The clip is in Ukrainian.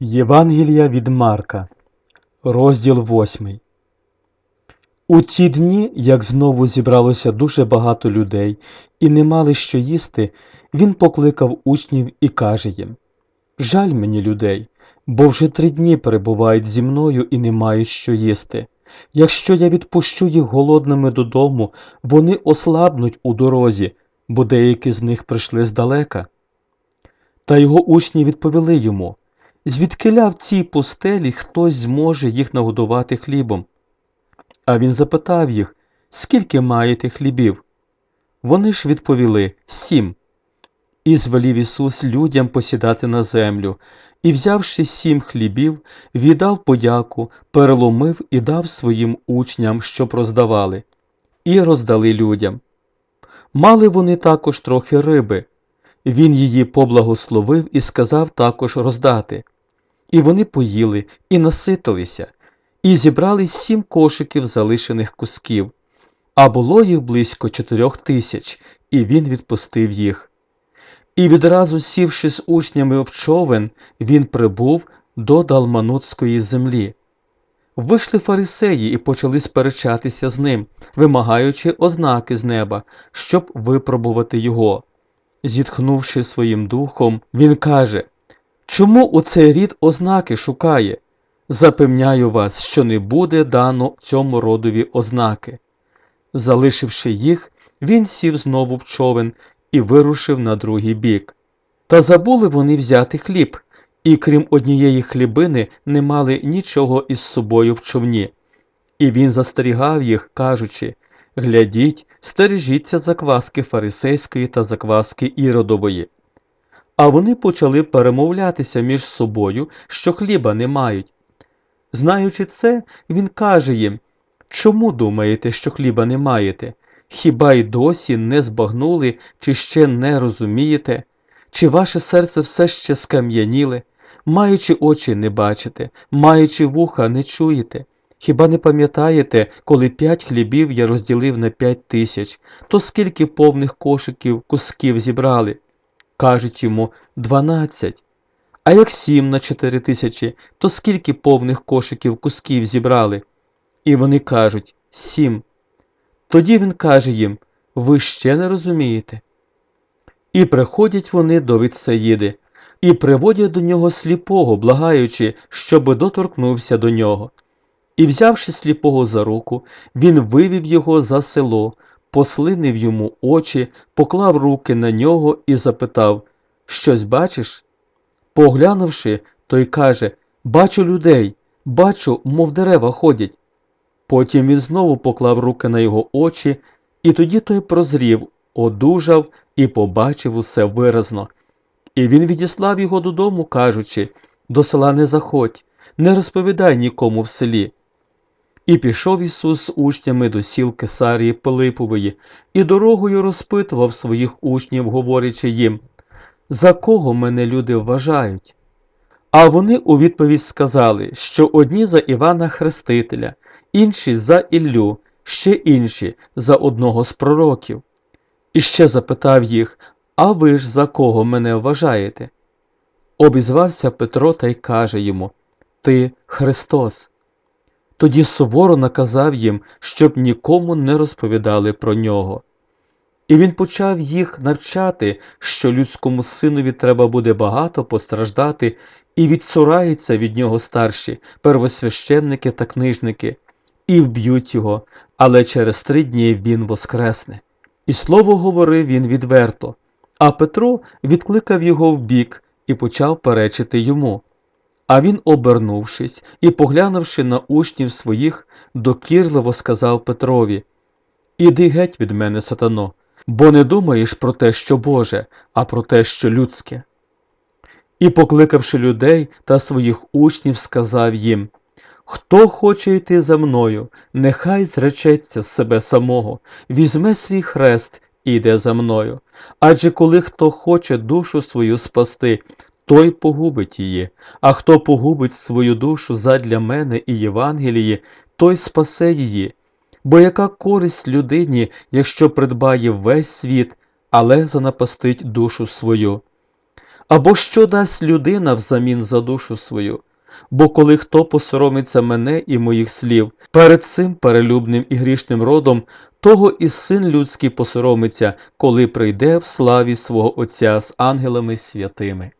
Євангелія від Марка, розділ 8. У ті дні, як знову зібралося дуже багато людей і не мали що їсти, він покликав учнів і каже їм: Жаль мені людей, бо вже три дні перебувають зі мною і не мають що їсти. Якщо я відпущу їх голодними додому, вони ослабнуть у дорозі, бо деякі з них прийшли здалека. Та його учні відповіли йому звідкиля в цій пустелі хтось зможе їх нагодувати хлібом. А він запитав їх, скільки маєте хлібів? Вони ж відповіли сім. І звелів Ісус людям посідати на землю, і, взявши сім хлібів, віддав подяку, переломив і дав своїм учням, щоб роздавали, і роздали людям. Мали вони також трохи риби. Він її поблагословив і сказав також роздати. І вони поїли і наситилися, і зібрали сім кошиків залишених кусків, а було їх близько чотирьох тисяч, і він відпустив їх. І відразу сівши з учнями в човен, він прибув до Далманутської землі. Вийшли фарисеї і почали сперечатися з ним, вимагаючи ознаки з неба, щоб випробувати його. Зітхнувши своїм духом, він каже Чому у цей рід ознаки шукає? Запевняю вас, що не буде дано цьому родові ознаки. Залишивши їх, він сів знову в човен і вирушив на другий бік. Та забули вони взяти хліб, і крім однієї хлібини не мали нічого із собою в човні. І він застерігав їх, кажучи Глядіть, стережіться закваски фарисейської та закваски іродової. А вони почали перемовлятися між собою, що хліба не мають. Знаючи це, він каже їм Чому думаєте, що хліба не маєте? Хіба й досі не збагнули, чи ще не розумієте? Чи ваше серце все ще скам'яніле? Маючи очі не бачите, маючи вуха не чуєте? Хіба не пам'ятаєте, коли п'ять хлібів я розділив на п'ять тисяч, то скільки повних кошиків кусків зібрали? Кажуть йому дванадцять. А як сім на чотири тисячі, то скільки повних кошиків кусків зібрали? І вони кажуть сім. Тоді він каже їм Ви ще не розумієте? І приходять вони до Вітсаїди, і приводять до нього сліпого, благаючи, щоби доторкнувся до нього. І, взявши сліпого за руку, він вивів його за село, послинив йому очі, поклав руки на нього і запитав Щось бачиш? Поглянувши, той каже Бачу людей, бачу, мов дерева ходять. Потім він знову поклав руки на його очі, і тоді той прозрів, одужав і побачив усе виразно. І він відіслав його додому, кажучи До села не заходь, не розповідай нікому в селі. І пішов Ісус з учнями до сіл Кесарії Пилипової, і дорогою розпитував своїх учнів, говорячи їм, за кого мене люди вважають? А вони у відповідь сказали, що одні за Івана Хрестителя, інші за Іллю, ще інші за одного з пророків. І ще запитав їх, а ви ж за кого мене вважаєте? Обізвався Петро та й каже йому Ти Христос. Тоді суворо наказав їм, щоб нікому не розповідали про нього. І він почав їх навчати, що людському синові треба буде багато постраждати, і відсураються від нього старші, первосвященники та книжники, і вб'ють його, але через три дні він воскресне. І слово говорив він відверто, а Петро відкликав його вбік і почав перечити йому. А він, обернувшись і поглянувши на учнів своїх, докірливо сказав Петрові Іди геть від мене, сатано, бо не думаєш про те, що Боже, а про те, що людське. І, покликавши людей та своїх учнів, сказав їм Хто хоче йти за мною, нехай зречеться себе самого, візьме свій хрест і йде за мною. Адже коли хто хоче душу свою спасти, той погубить її, а хто погубить свою душу задля мене і Євангелії, той спасе її. Бо яка користь людині, якщо придбає весь світ, але занапастить душу свою? Або що дасть людина взамін за душу свою? Бо коли хто посоромиться мене і моїх слів перед цим перелюбним і грішним родом, того і син людський посоромиться, коли прийде в славі свого Отця з ангелами святими.